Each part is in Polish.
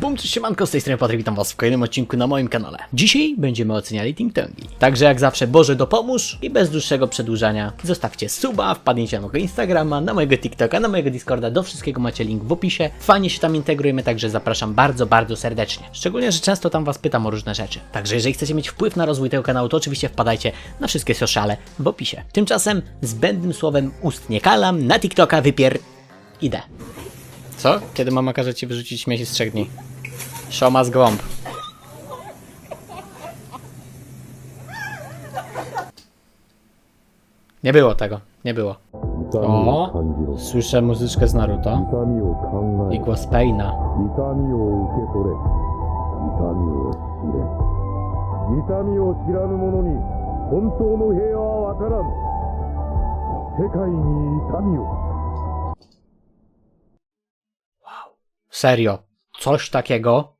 Bum, cześć siemanko, z tej strony Patryk, witam was w kolejnym odcinku na moim kanale. Dzisiaj będziemy oceniali Ting Tongi. Także jak zawsze, Boże dopomóż i bez dłuższego przedłużania zostawcie suba, wpadnijcie na mojego Instagrama, na mojego TikToka, na mojego Discorda, do wszystkiego macie link w opisie. Fajnie się tam integrujemy, także zapraszam bardzo, bardzo serdecznie. Szczególnie, że często tam was pytam o różne rzeczy. Także jeżeli chcecie mieć wpływ na rozwój tego kanału, to oczywiście wpadajcie na wszystkie sociale w opisie. Tymczasem zbędnym słowem ust nie kalam, na TikToka wypier... idę. Co? Kiedy mama każe ci wyrzucić śmieci z trzech dni? Szoma z. Nie było tego, nie było. O, słyszę muzyczkę z Naruto i głos Peina. Serio, coś takiego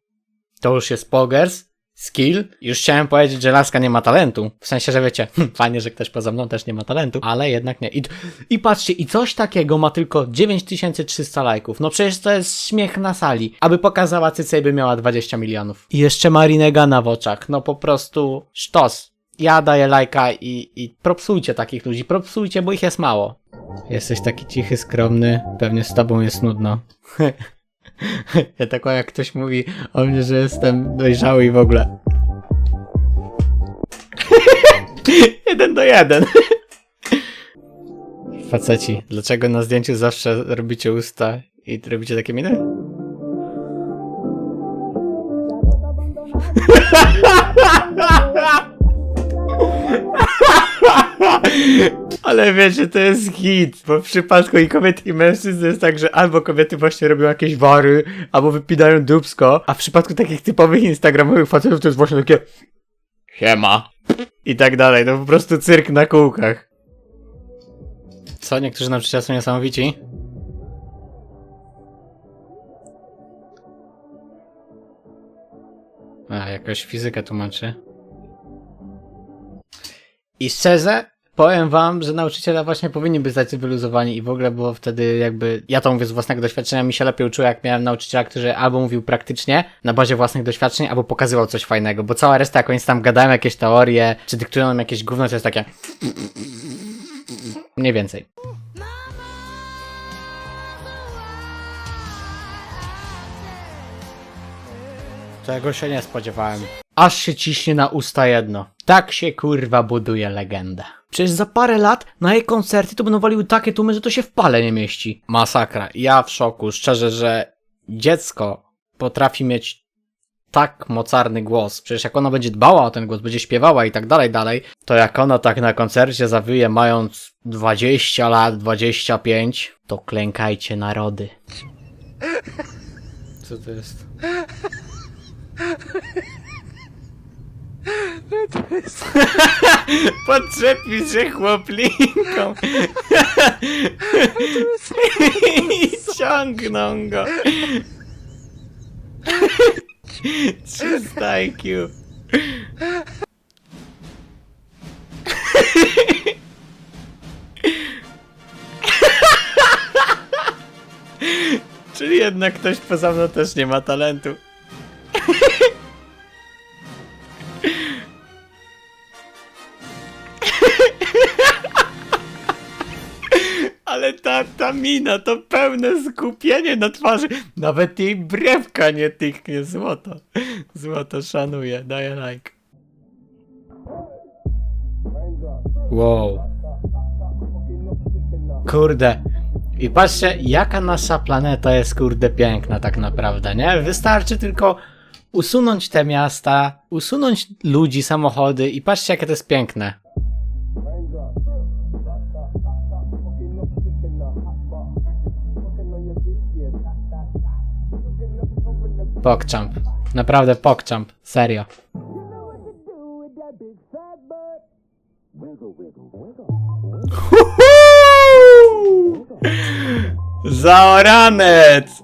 to już jest pogers, skill. Już chciałem powiedzieć, że laska nie ma talentu. W sensie, że wiecie, fajnie, że ktoś poza mną też nie ma talentu, ale jednak nie. I, i patrzcie, i coś takiego ma tylko 9300 lajków. No przecież to jest śmiech na sali. Aby pokazała cycę, by miała 20 milionów. I jeszcze Marinegana w oczach. No po prostu sztos. Ja daję lajka i, i propsujcie takich ludzi, propsujcie, bo ich jest mało. Jesteś taki cichy, skromny, pewnie z tobą jest nudno. Ja tak jak ktoś mówi o mnie, że jestem dojrzały i w ogóle. jeden do jeden. Faceci, dlaczego na zdjęciu zawsze robicie usta i robicie takie miny? Ale wiecie, to jest hit, bo w przypadku i kobiet i mężczyzn jest tak, że albo kobiety właśnie robią jakieś wary, albo wypinają dubsko, a w przypadku takich typowych instagramowych facetów to jest właśnie takie siema i tak dalej, to po prostu cyrk na kółkach. Co, niektórzy nauczyciele są niesamowici? A, jakaś fizykę tłumaczy. I szczerze, powiem wam, że nauczyciele właśnie powinni być tacy wyluzowani i w ogóle było wtedy jakby, ja to mówię z własnego doświadczenia, mi się lepiej uczyło jak miałem nauczyciela, który albo mówił praktycznie, na bazie własnych doświadczeń, albo pokazywał coś fajnego, bo cała reszta, jak oni tam gadają jakieś teorie, czy dyktują nam jakieś gówno, to jest takie... Mniej więcej. Tego się nie spodziewałem. Aż się ciśnie na usta jedno. Tak się kurwa buduje legendę. Przecież za parę lat na jej koncerty to będą waliły takie tłumy, że to się w pale nie mieści. Masakra. Ja w szoku. Szczerze, że dziecko potrafi mieć tak mocarny głos. Przecież jak ona będzie dbała o ten głos, będzie śpiewała i tak dalej, dalej, to jak ona tak na koncercie zawyje mając 20 lat, 25, to klękajcie narody. Co to jest? Podczepi się chłoplinką. I ciągną go. 300 IQ. Czyli jednak ktoś poza mną też nie ma talentu. Mina to pełne skupienie na twarzy. Nawet jej brewka nie tyknie. Złoto. Złoto szanuje. Daję like. Wow. Kurde. I patrzcie, jaka nasza planeta jest kurde piękna tak naprawdę, nie? Wystarczy tylko usunąć te miasta, usunąć ludzi, samochody i patrzcie jakie to jest piękne. Pogchamp. Naprawdę pogchamp. Serio. Zaoranec!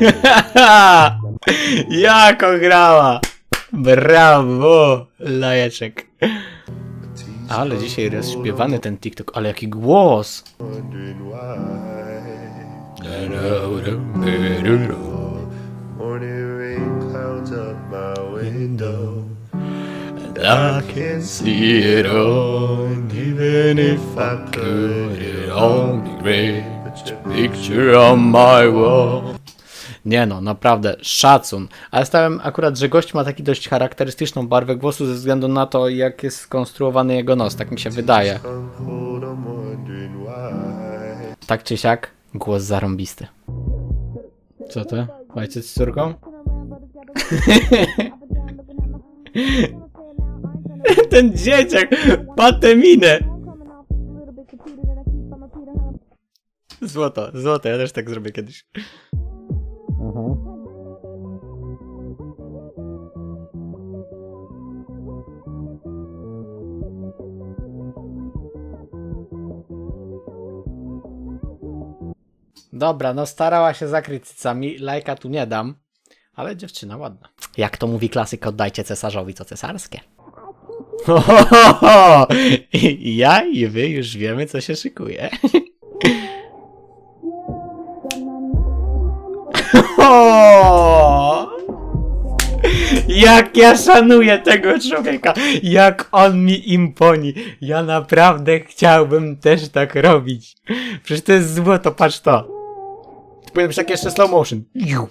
Jako grała! Brawo! Lajeczek. Ale dzisiaj rozśpiewany ten TikTok, ale jaki głos! I can see it all, even if I could, it only great picture on my wall. Nie no, naprawdę, szacun. Ale stałem akurat, że gość ma taki dość charakterystyczną barwę głosu ze względu na to, jak jest skonstruowany jego nos, tak mi się wydaje. Tak czy siak, głos zarąbisty. Co ty? Ojciec z córką? Ten dzieciak, pateminę! Złoto, złoto, ja też tak zrobię kiedyś. Dobra, no starała się zakryć cycami, lajka tu nie dam, ale dziewczyna ładna. Jak to mówi klasyk, oddajcie cesarzowi co cesarskie. Ho, ho, ho, ho. I ja i wy już wiemy, co się szykuje. Jak ja szanuję tego człowieka, jak on mi imponi. Ja naprawdę chciałbym też tak robić. Przecież to jest złoto, patrz to. Powiem tak jeszcze slow motion. Ju.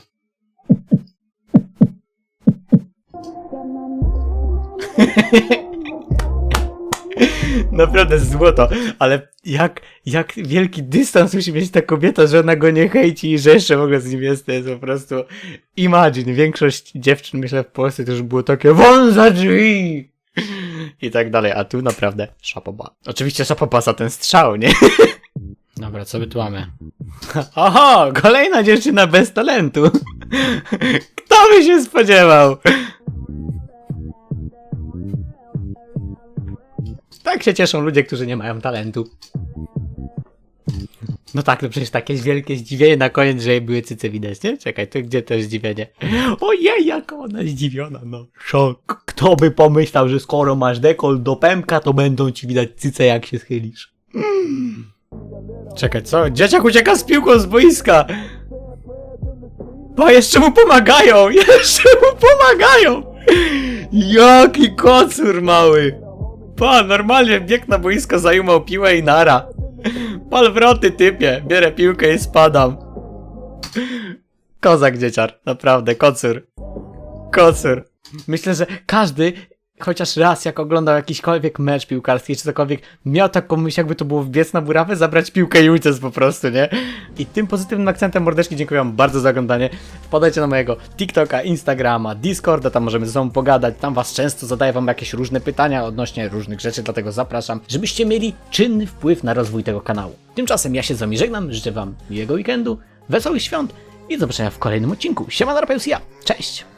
Naprawdę złoto, ale jak, jak wielki dystans musi mieć ta kobieta, że ona go nie hejci i że jeszcze w ogóle z nim jest, to jest po prostu imagine. Większość dziewczyn, myślę, w Polsce to już było takie won za drzwi i tak dalej, a tu naprawdę szapoba. Oczywiście szapoba za ten strzał, nie? Dobra, co my tu mamy? Oho, kolejna dziewczyna bez talentu. Kto by się spodziewał? Tak się cieszą ludzie, którzy nie mają talentu. No tak, no przecież takie wielkie zdziwienie na koniec, że jej były cyce widać, nie? Czekaj, to gdzie to zdziwienie? Ojej, jaka ona zdziwiona, no. Szok. Kto by pomyślał, że skoro masz dekol do pępka, to będą ci widać cyce, jak się schylisz. Mm. Czekaj, co? Dzieciak ucieka z piłką z boiska! Pa, jeszcze mu pomagają! Jeszcze mu pomagają! Jaki kocur mały! Pa, normalnie bieg na boisko, zajumał piłę i nara. Pal wroty, typie. Bierę piłkę i spadam. Kozak dzieciar, naprawdę, kocur. Kocur. Myślę, że każdy chociaż raz, jak oglądał jakiśkolwiek mecz piłkarski czy cokolwiek, miał taką myśl, jakby to było wbiec na burawę, zabrać piłkę i uciec po prostu, nie? I tym pozytywnym akcentem mordeczki dziękuję wam bardzo za oglądanie. Wpadajcie na mojego TikToka, Instagrama, Discorda, tam możemy ze sobą pogadać, tam was często zadaję wam jakieś różne pytania odnośnie różnych rzeczy, dlatego zapraszam, żebyście mieli czynny wpływ na rozwój tego kanału. Tymczasem ja się z wami żegnam, życzę wam miłego weekendu, wesołych świąt i do zobaczenia w kolejnym odcinku. Siema, ja, cześć!